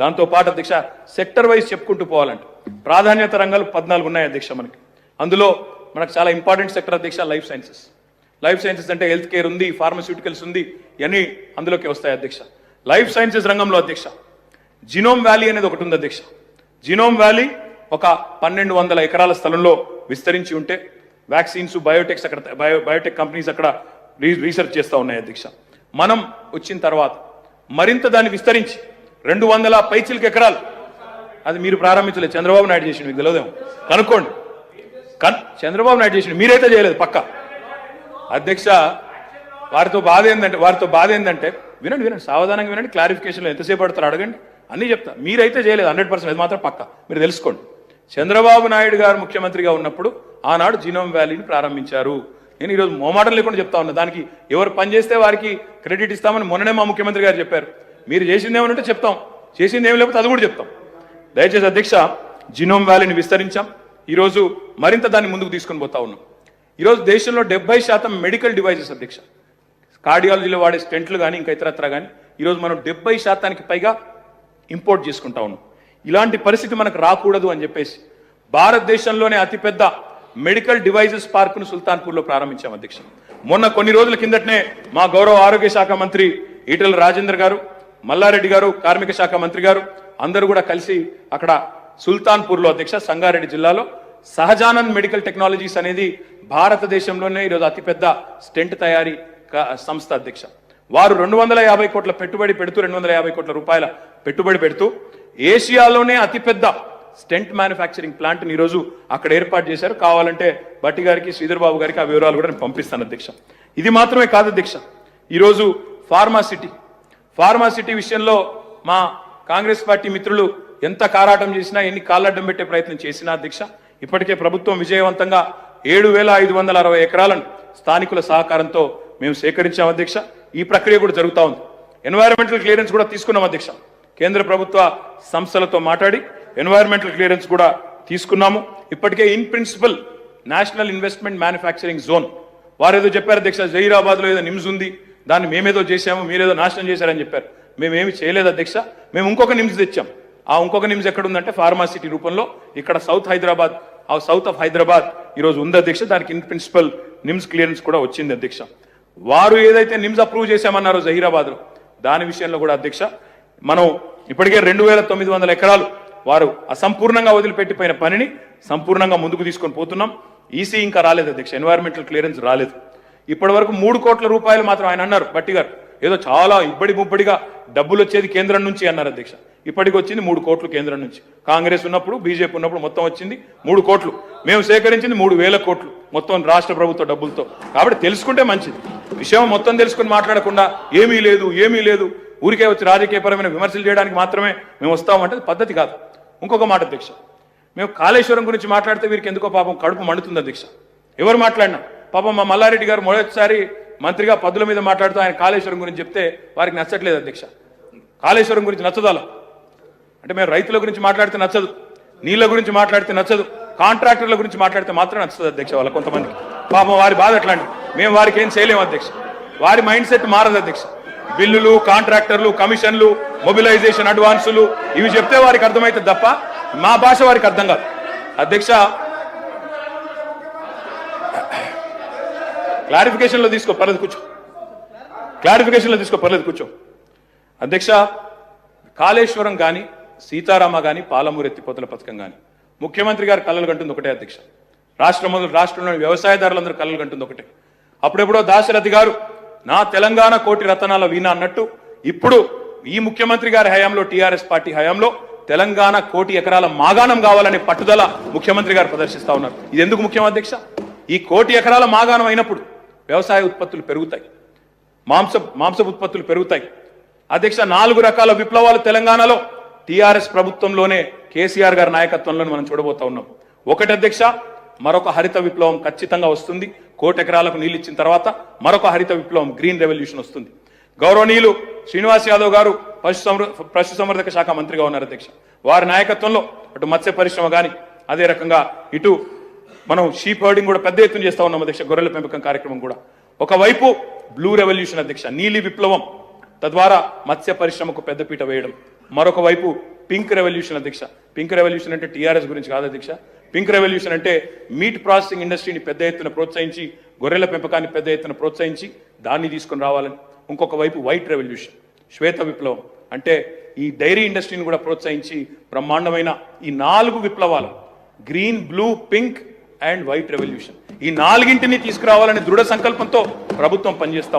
దాంతో పాటు అధ్యక్ష సెక్టర్ వైజ్ చెప్పుకుంటూ పోవాలంట. ప్రాధాన్యత రంగాలు పద్నాలుగు ఉన్నాయి అధ్యక్ష మనకి. అందులో మనకు చాలా ఇంపార్టెంట్ సెక్టర్ అధ్యక్ష లైఫ్ సైన్సెస్. లైఫ్ సైన్సెస్ అంటే హెల్త్ కేర్ ఉంది ఫార్మస్యూటికల్స్ ఉంది ఇవన్నీ అందులోకి వస్తాయి అధ్యక్ష లైఫ్ సైన్సెస్ రంగంలో అధ్యక్ష జినోమ్ వ్యాలీ అనేది ఒకటి ఉంది అధ్యక్ష జినోమ్ వ్యాలీ ఒక పన్నెండు వందల ఎకరాల స్థలంలో విస్తరించి ఉంటే వ్యాక్సిన్స్ బయోటెక్స్ అక్కడ బయో బయోటెక్ కంపెనీస్ అక్కడ రీ- రీసెర్చ్ చేస్తూ ఉన్నాయి అధ్యక్ష మనం వచ్చిన తర్వాత మరింత దాన్ని విస్తరించి రెండు వందల పైచిలకు ఎకరాలు అది మీరు ప్రారంభించలేదు. చంద్రబాబు నాయుడు చేసిండు మీకు తెలియదేమో. కనుక్కోండి. కన్ చంద్రబాబు నాయుడు చేసిండు మీరైతే చేయలేదు పక్క. అధ్యక్ష వారితో బాధ ఏంటంటే వారితో బాధ ఏంటంటే వినండి వినండి సావధానంగా వినండి క్లారిఫికేషన్లో ఎంతసేపు పడతారు అడగండి. అన్నీ చెప్తా. మీరైతే చేయలేదు హండ్రెడ్ పర్సెంట్ అది మాత్రం పక్క. మీరు తెలుసుకోండి. చంద్రబాబు నాయుడు గారు ముఖ్యమంత్రిగా ఉన్నప్పుడు ఆనాడు జీనోమ్ వ్యాలీని ప్రారంభించారు. నేను ఈరోజు మోమాటం లేకుండా చెప్తా ఉన్నా. దానికి ఎవరు పనిచేస్తే వారికి క్రెడిట్ ఇస్తామని మొన్ననే మా ముఖ్యమంత్రి గారు చెప్పారు. మీరు చేసింది ఏమనంటే చెప్తాం. చేసింది ఏమి లేకపోతే అది కూడా చెప్తాం. దయచేసి అధ్యక్ష జినోమ్ వ్యాలీని విస్తరించాం. ఈరోజు మరింత దాన్ని ముందుకు తీసుకొని పోతా ఉన్నాం. ఈరోజు దేశంలో డెబ్బై శాతం మెడికల్ డివైజెస్ అధ్యక్ష. కార్డియాలజీలో వాడే స్టెంట్లు కానీ ఇంకా ఇతరత్ర కానీ ఈరోజు మనం డెబ్బై శాతానికి పైగా ఇంపోర్ట్ చేసుకుంటా ఉన్నాం. ఇలాంటి పరిస్థితి మనకు రాకూడదు అని చెప్పేసి భారతదేశంలోనే అతిపెద్ద మెడికల్ డివైజెస్ పార్కును సుల్తాన్పూర్లో ప్రారంభించాం అధ్యక్ష. మొన్న కొన్ని రోజుల కిందటనే మా గౌరవ ఆరోగ్య శాఖ మంత్రి ఈటల రాజేందర్ గారు మల్లారెడ్డి గారు కార్మిక శాఖ మంత్రి గారు అందరూ కూడా కలిసి అక్కడ సుల్తాన్పూర్లో అధ్యక్ష సంగారెడ్డి జిల్లాలో సహజానంద్ మెడికల్ టెక్నాలజీస్ అనేది భారతదేశంలోనే ఈరోజు అతిపెద్ద స్టెంట్ తయారీ సంస్థ అధ్యక్ష. వారు రెండు వందల యాభై కోట్ల పెట్టుబడి పెడుతూ రెండు వందల యాభై కోట్ల రూపాయల పెట్టుబడి పెడుతూ ఏషియాలోనే అతిపెద్ద స్టెంట్ మ్యానుఫ్యాక్చరింగ్ ప్లాంట్ని ఈరోజు అక్కడ ఏర్పాటు చేశారు. కావాలంటే భట్టి గారికి శ్రీధర్ బాబు గారికి ఆ వివరాలు కూడా నేను పంపిస్తాను అధ్యక్ష. ఇది మాత్రమే కాదు అధ్యక్ష. ఈరోజు ఫార్మాసిటీ ఫార్మాసిటీ విషయంలో మా కాంగ్రెస్ పార్టీ మిత్రులు ఎంత కారాటం చేసినా ఎన్ని కాళ్ళడ్డం పెట్టే ప్రయత్నం చేసినా అధ్యక్ష ఇప్పటికే ప్రభుత్వం విజయవంతంగా ఏడు వేల ఐదు వందల అరవై ఎకరాలను స్థానికుల సహకారంతో మేము సేకరించాం అధ్యక్ష. ఈ ప్రక్రియ కూడా జరుగుతూ ఉంది. ఎన్వైరన్మెంటల్ క్లియరెన్స్ కూడా తీసుకున్నాం అధ్యక్ష. కేంద్ర ప్రభుత్వ సంస్థలతో మాట్లాడి ఎన్వైరన్మెంటల్ క్లియరెన్స్ కూడా తీసుకున్నాము. ఇప్పటికే in principle national investment manufacturing zone వారు ఏదో చెప్పారు అధ్యక్ష జహీరాబాద్లో ఏదో నిమ్స్ ఉంది దాన్ని మేమేదో చేశాము మీరేదో నాశనం చేశారని చెప్పారు. మేమేమి చేయలేదు అధ్యక్ష. మేము ఇంకొక నిమ్స్ తెచ్చాం. ఆ ఇంకొక నిమ్స్ ఎక్కడ ఉందంటే ఫార్మాసిటీ రూపంలో. ఇక్కడ సౌత్ హైదరాబాద్ ఆ సౌత్ ఆఫ్ హైదరాబాద్ ఈరోజు ఉంది అధ్యక్ష. దానికి ఇన్ ప్రిన్సిపల్ నిమ్స్ క్లియరెన్స్ కూడా వచ్చింది అధ్యక్ష. వారు ఏదైతే నిమ్స్ అప్రూవ్ చేశామన్నారో జహీరాబాద్లో దాని విషయంలో కూడా అధ్యక్ష మనం ఇప్పటికే రెండు వేల తొమ్మిది వందల ఎకరాలు వారు అసంపూర్ణంగా వదిలిపెట్టిపోయిన పనిని సంపూర్ణంగా ముందుకు తీసుకొని పోతున్నాం. ఈసీ ఇంకా రాలేదు అధ్యక్ష. ఎన్వైరన్మెంటల్ క్లియరెన్స్ రాలేదు. ఇప్పటి వరకు మూడు కోట్ల రూపాయలు మాత్రం ఆయన అన్నారు బట్టి గారు. ఏదో చాలా ఇబ్బడి ముబ్బడిగా డబ్బులు వచ్చేది కేంద్రం నుంచి అన్నారు అధ్యక్ష. ఇప్పటికి వచ్చింది మూడు కోట్లు కేంద్రం నుంచి. కాంగ్రెస్ ఉన్నప్పుడు బీజేపీ ఉన్నప్పుడు మొత్తం వచ్చింది మూడు కోట్లు. మేము సేకరించింది మూడు వేల కోట్లు మొత్తం రాష్ట్ర ప్రభుత్వ డబ్బులతో. కాబట్టి తెలుసుకుంటే మంచిది. విషయం మొత్తం తెలుసుకుని మాట్లాడకుండా ఏమీ లేదు ఏమీ లేదు. ఊరికే వచ్చి రాజకీయపరమైన విమర్శలు చేయడానికి మాత్రమే మేము వస్తామంటే పద్ధతి కాదు. ఇంకొక మాట అధ్యక్ష. మేము కాళేశ్వరం గురించి మాట్లాడితే వీరికి ఎందుకో పాపం కడుపు మండుతుంది అధ్యక్ష. ఎవరు మాట్లాడినా? పాపం మా మల్లారెడ్డి గారు మొదటిసారి మంత్రిగా పద్దుల మీద మాట్లాడుతూ ఆయన కాళేశ్వరం గురించి చెప్తే వారికి నచ్చట్లేదు అధ్యక్ష. కాళేశ్వరం గురించి నచ్చదాల అంటే మేము రైతుల గురించి మాట్లాడితే నచ్చదు నీళ్ళ గురించి మాట్లాడితే నచ్చదు కాంట్రాక్టర్ల గురించి మాట్లాడితే మాత్రం నచ్చదు అధ్యక్ష వాళ్ళ కొంతమందికి. పాపం వారి బాధ అట్లాంటి మేము వారికి ఏం చేయలేము అధ్యక్ష. వారి మైండ్ సెట్ మారదు అధ్యక్ష. బిల్లులు కాంట్రాక్టర్లు కమిషన్లు మొబిలైజేషన్ అడ్వాన్సులు ఇవి చెప్తే వారికి అర్థమవుతుంది తప్ప మా భాష వారికి అర్థం కాదు. అధ్యక్ష క్లారిఫికేషన్లో తీసుకో పర్లేదు కూర్చో. క్లారిఫికేషన్లో తీసుకో పర్లేదు కూర్చో. అధ్యక్ష కాళేశ్వరం కానీ సీతారామ కానీ పాలమూరు ఎత్తిపోతల పథకం కానీ ముఖ్యమంత్రి గారు కళ్ళలు కంటుంది ఒకటే అధ్యక్ష. రాష్ట్రం రాష్ట్రంలోని వ్యవసాయదారులందరూ కళ్ళలు కంటుంది ఒకటే. అప్పుడెప్పుడో దాశరథి గారు నా తెలంగాణ కోటి రతనాల వీణ అన్నట్టు ఇప్పుడు ఈ ముఖ్యమంత్రి గారి హయాంలో టీఆర్ఎస్ పార్టీ హయాంలో తెలంగాణ కోటి ఎకరాల మాగాణం కావాలనే పట్టుదల ముఖ్యమంత్రి గారు ప్రదర్శిస్తా ఉన్నారు. ఇది ఎందుకు ముఖ్యం అధ్యక్ష? ఈ కోటి ఎకరాల మాగాణం అయినప్పుడు వ్యవసాయ ఉత్పత్తులు పెరుగుతాయి. మాంస మాంస ఉత్పత్తులు పెరుగుతాయి. అధ్యక్ష నాలుగు రకాల విప్లవాలు తెలంగాణలో టీఆర్ఎస్ ప్రభుత్వంలోనే కేసీఆర్ గారి నాయకత్వంలో మనం చూడబోతా ఉన్నాం. ఒకటి అధ్యక్ష మరొక హరిత విప్లవం ఖచ్చితంగా వస్తుంది. కోటి ఎకరాలకు నీళ్ళు ఇచ్చిన తర్వాత మరొక హరిత విప్లవం గ్రీన్ రెవల్యూషన్ వస్తుంది. గౌరవనీయులు శ్రీనివాస్ యాదవ్ గారు పశు సంవర్ పశు సంవర్ధక శాఖ మంత్రిగా ఉన్నారు అధ్యక్ష. వారి నాయకత్వంలో అటు మత్స్య పరిశ్రమ కానీ అదే రకంగా ఇటు మనం షీప్ హర్డింగ్ కూడా పెద్ద ఎత్తున చేస్తా ఉన్నాం అధ్యక్ష గొర్రెల పెంపకం కార్యక్రమం కూడా. ఒకవైపు బ్లూ రెవల్యూషన్ అధ్యక్ష నీలి విప్లవం తద్వారా మత్స్య పరిశ్రమకు పెద్దపీట వేయడం. మరొక వైపు పింక్ రెవల్యూషన్ అధ్యక్ష పింక్ రెవల్యూషన్ అంటే టీఆర్ఎస్ గురించి కాదు అధ్యక్ష. పింక్ రెవల్యూషన్ అంటే మీట్ ప్రాసెసింగ్ ఇండస్ట్రీని పెద్ద ఎత్తున ప్రోత్సహించి గొర్రెల పెంపకాన్ని పెద్ద ఎత్తున ప్రోత్సహించి దాన్ని తీసుకొని రావాలని. ఇంకొక వైపు వైట్ రెవల్యూషన్ శ్వేత విప్లవం. అంటే ఈ డైరీ ఇండస్ట్రీని కూడా ప్రోత్సహించి బ్రహ్మాండమైన ఈ నాలుగు విప్లవాలు green blue pink and white revolution. ఈ నాలుగింటిని తీసుకురావాలని దృఢ సంకల్పంతో ప్రభుత్వం పనిచేస్తా ఉంది.